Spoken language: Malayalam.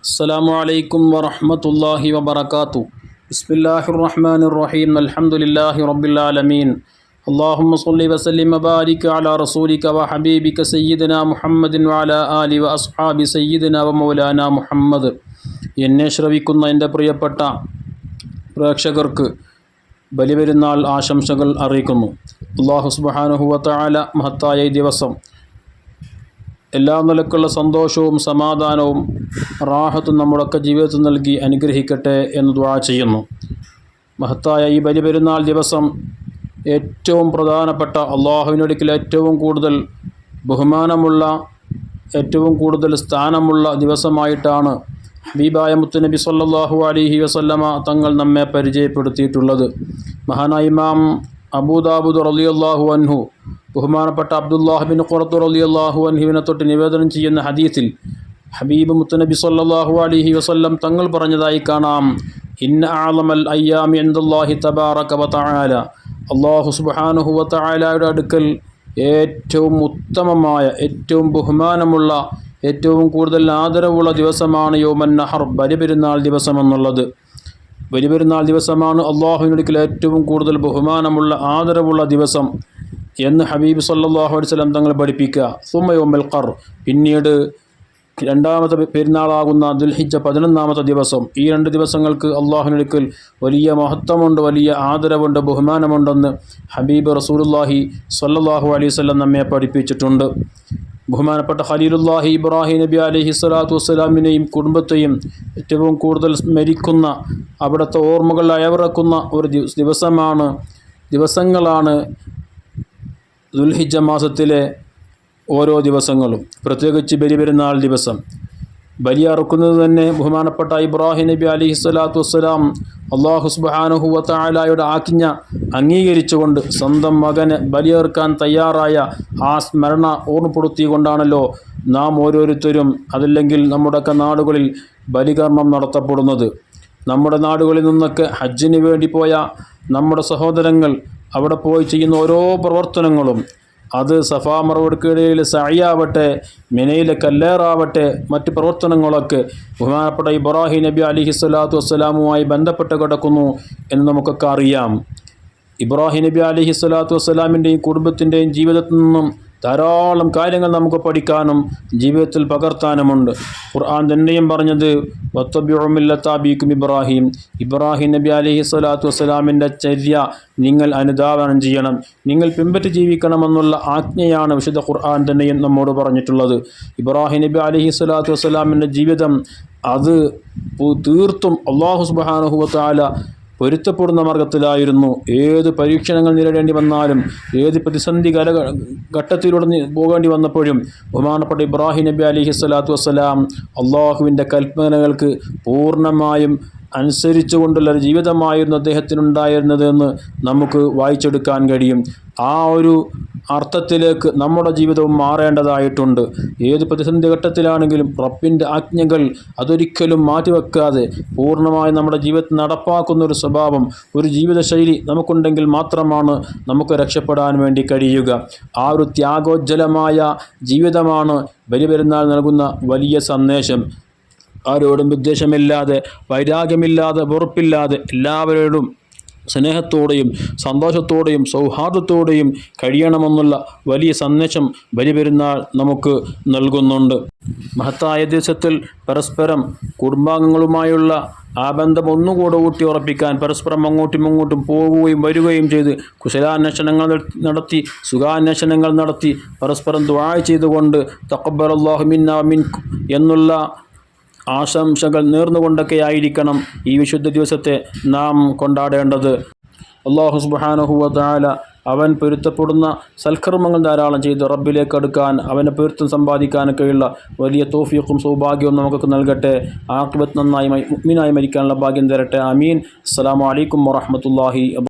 السلام عليكم ورحمة الله وبركاته بسم الله الرحمن الرحيم الحمد لله رب العالمين اللهم صل وسلم وبارك على رسولك وحبيبك سيدنا محمد وعلى آله وأصحاب سيدنا ومولانا محمد എന്നെ ശ്രവിക്കുന്ന എൻ്റെ പ്രിയപ്പെട്ട പ്രേക്ഷകർക്ക് ബലിപെരുന്നാൾ ആശംസകൾ അറിയിക്കുന്നു അള്ളാഹു സുബാനുഹുവത്തായ മഹത്തായ ഈ ദിവസം എല്ലാ നിലക്കുള്ള സന്തോഷവും സമാധാനവും റാഹത്തും നമ്മുടെയൊക്കെ ജീവിതത്തിൽ നൽകി അനുഗ്രഹിക്കട്ടെ എന്ന് ദ്വാ ചെയ്യുന്നു. മഹത്തായ ഈ ബലിപെരുന്നാൾ ദിവസം ഏറ്റവും പ്രധാനപ്പെട്ട അള്ളാഹുവിനടുക്കൽ ഏറ്റവും കൂടുതൽ ബഹുമാനമുള്ള ഏറ്റവും കൂടുതൽ സ്ഥാനമുള്ള ദിവസമായിട്ടാണ് ഹബീബായ മുത്തുനബി സല്ലാഹു അലിഹി വസല്ലമ തങ്ങൾ നമ്മെ പരിചയപ്പെടുത്തിയിട്ടുള്ളത്. മഹാനായ ഇമാം അബൂദാബുദ് റളിയല്ലാഹു അൻഹു ബഹുമാനപ്പെട്ട അബ്ദുല്ലാഹ് ബിൻ ഖുറത്ത് റളിയല്ലാഹു അൻഹുവിനെ തൊട്ട് നിവേദനം ചെയ്യുന്ന ഹദീസിൽ ഹബീബ് മുത്തനബി സല്ലാഹു അലൈഹി വസല്ലം തങ്ങൾ പറഞ്ഞതായി കാണാം. ഇന്ന ആലമൽ അയ്യാമി എന്തല്ലാഹി തബാറക വതആല തആല. അള്ളാഹു സുബ്ഹാനഹു വതആലയുടെ അടുക്കൽ ഏറ്റവും ഉത്തമമായ ഏറ്റവും ബഹുമാനമുള്ള ഏറ്റവും കൂടുതൽ ആദരവുള്ള ദിവസമാണ് യോമൻ നഹർ ബലിപെരുന്നാൾ ദിവസം എന്നുള്ളത്. ബലിപെരുന്നാൾ ദിവസമാണ് അള്ളാഹുവിനടുക്കൽ ഏറ്റവും കൂടുതൽ ബഹുമാനമുള്ള ആദരവുള്ള ദിവസം. എന്ന് ഹബീബ് സല്ലാഹു അലൈഹി സ്വലം തങ്ങൾ പഠിപ്പിക്കുക. സുമയോമൽ ഖർ. പിന്നീട് രണ്ടാമത്തെ പെരുന്നാളാകുന്ന ദുൽഹിജ പതിനൊന്നാമത്തെ ദിവസം. ഈ രണ്ട് ദിവസങ്ങൾക്ക് അള്ളാഹുനടുക്കൽ വലിയ മഹത്വമുണ്ട് വലിയ ആദരവുണ്ട് ബഹുമാനമുണ്ടെന്ന് ഹബീബ് റസൂലുല്ലാഹി സല്ലാഹു അലൈഹി സ്വലം നമ്മെ പഠിപ്പിച്ചിട്ടുണ്ട്. ബഹുമാനപ്പെട്ട ഖലീലുല്ലാഹി ഇബ്രാഹിം നബി അലഹി സ്വലാത്തു വസ്സലാമിനെയും കുടുംബത്തെയും ഏറ്റവും കൂടുതൽ സ്മരിക്കുന്ന അവിടുത്തെ ഓർമ്മകൾ അയവിറക്കുന്ന ഒരു ദിവസമാണ് ദിവസങ്ങളാണ് ദുൽഹിജ മാസത്തിലെ ഓരോ ദിവസങ്ങളും പ്രത്യേകിച്ച് ബലിപെരുന്നാൾ ദിവസം. ബലി അറുക്കുന്നത് തന്നെ ബഹുമാനപ്പെട്ട ഇബ്രാഹിം നബി അലിഹി സ്വലാത്തു വസ്സലാം അള്ളാഹു ആജ്ഞ അംഗീകരിച്ചുകൊണ്ട് സ്വന്തം മകന് ബലിയേർക്കാൻ തയ്യാറായ ആ സ്മരണ ഓർമ്മപ്പെടുത്തിക്കൊണ്ടാണല്ലോ നാം ഓരോരുത്തരും അതല്ലെങ്കിൽ നമ്മുടെയൊക്കെ നാടുകളിൽ ബലികർമ്മം നടത്തപ്പെടുന്നത്. നമ്മുടെ നാടുകളിൽ നിന്നൊക്കെ ഹജ്ജിന് വേണ്ടി പോയ നമ്മുടെ സഹോദരങ്ങൾ അവിടെ പോയി ചെയ്യുന്ന ഓരോ പ്രവർത്തനങ്ങളും അത് സഫാ മറവടുക്കിടയിൽ സഹിയാവട്ടെ മിനയിലെ കല്ലേറാവട്ടെ മറ്റ് പ്രവർത്തനങ്ങളൊക്കെ ബഹുമാനപ്പെട്ട ഇബ്രാഹിം നബി അലിഹി സ്വലാത്തു വസ്സലാമുമായി ബന്ധപ്പെട്ട് കിടക്കുന്നു എന്ന് നമുക്കൊക്കെ അറിയാം. ഇബ്രാഹിം നബി അലിഹി സ്വലാത്തു വസ്സലാമിന്റെയും കുടുംബത്തിന്റെയും ജീവിതത്തിൽ നിന്നും ധാരാളം കാര്യങ്ങൾ നമുക്ക് പഠിക്കാനും ജീവിതത്തിൽ പകർത്താനുമുണ്ട്. ഖുർആൻ തന്നെയും പറഞ്ഞത് വത്തബ്യുമില്ലത്താബീക്കും ഇബ്രാഹിം. ഇബ്രാഹിം നബി അലഹി സ്വലാത്തു വസ്സലാമിന്റെ ചര്യ നിങ്ങൾ അനുധാവനം ചെയ്യണം. നിങ്ങൾ പിൻപറ്റി ജീവിക്കണമെന്നുള്ള ആജ്ഞയാണ് വിശുദ്ധ ഖുർആൻ തന്നെയും നമ്മോട് പറഞ്ഞിട്ടുള്ളത്. ഇബ്രാഹിം നബി അലഹി സ്വലാത്തു വസ്സലാമിന്റെ ജീവിതം അത് തീർത്തും അള്ളാഹു സുബാനുഹുവത്താല പൊരുത്തപ്പെടുന്ന മാർഗത്തിലായിരുന്നു ഏത് പരീക്ഷണങ്ങൾ നേരിടേണ്ടി വന്നാലും ഏത് പ്രതിസന്ധി കല ഘട്ടത്തിലൂടെ പോകേണ്ടി വന്നപ്പോഴും ബഹുമാനപ്പെട്ട ഇബ്രാഹിം നബി അലിഹി സ്വലാത്തു വസ്സലാം അള്ളാഹുവിന്റെ കൽപ്പനകൾക്ക് പൂർണമായും അനുസരിച്ചുകൊണ്ടുള്ള ഒരു ജീവിതമായിരുന്നു അദ്ദേഹത്തിനുണ്ടായിരുന്നതെന്ന് നമുക്ക് വായിച്ചെടുക്കാൻ കഴിയും. ആ ഒരു അർത്ഥത്തിലേക്ക് നമ്മുടെ ജീവിതവും മാറേണ്ടതായിട്ടുണ്ട്. ഏത് പ്രതിസന്ധി ഘട്ടത്തിലാണെങ്കിലും റബ്ബിന്റെ ആജ്ഞകൾ അതൊരിക്കലും മാറ്റിവെക്കാതെ പൂർണമായി നമ്മുടെ ജീവിതത്തിൽ നടപ്പാക്കുന്ന ഒരു സ്വഭാവം ഒരു ജീവിതശൈലി നമുക്കുണ്ടെങ്കിൽ മാത്രമാണ് നമുക്ക് രക്ഷപ്പെടാൻ വേണ്ടി കഴിയുക. ആ ഒരു ത്യാഗോജ്ജലമായ ജീവിതമാണ് ബലിപെരുന്നാൾ നൽകുന്ന വലിയ സന്ദേശം. ആരോടും വിദ്വേഷമില്ലാതെ വൈരാഗ്യമില്ലാതെ വെറുപ്പില്ലാതെ എല്ലാവരോടും സ്നേഹത്തോടെയും സന്തോഷത്തോടെയും സൗഹാർദ്ദത്തോടെയും കഴിയണമെന്നുള്ള വലിയ സന്ദേശം ബലിപെരുന്നാൾ നമുക്ക് നൽകുന്നുണ്ട്. മഹത്തായ ദിവസത്തിൽ പരസ്പരം കുടുംബാംഗങ്ങളുമായുള്ള ആ ബന്ധം ഒന്നുകൂടെ ഊട്ടി ഉറപ്പിക്കാൻ പരസ്പരം അങ്ങോട്ടും ഇങ്ങോട്ടും പോവുകയും വരികയും ചെയ്ത് കുശലാന്വേഷണങ്ങൾ നടത്തി സുഖാന്വേഷണങ്ങൾ നടത്തി പരസ്പരം ദ്വാഴ ചെയ്തുകൊണ്ട് തക്കബർ അള്ളാഹുമിൻ എന്നുള്ള ആശംസകൾ നേർന്നുകൊണ്ടൊക്കെ ആയിരിക്കണം ഈ വിശുദ്ധ ദിവസത്തെ നാം കൊണ്ടാടേണ്ടത്. അള്ളാഹു സുബാനഹുല അവൻ പൊരുത്തപ്പെടുന്ന സൽക്കർമ്മങ്ങൾ ധാരാളം ചെയ്ത് റബ്ബിലേക്ക് അടുക്കാൻ അവനെ പൊരുത്തം സമ്പാദിക്കാനൊക്കെയുള്ള വലിയ തോഫിയക്കും സൗഭാഗ്യവും നമുക്കൊക്കെ നൽകട്ടെ. ആക്ബത്ത് നന്നായി മുഗ്മിനായി മരിക്കാനുള്ള ഭാഗ്യം തരട്ടെ. അമീൻ അസ്സാം വലൈക്കും വറഹമത്തല്ലാഹി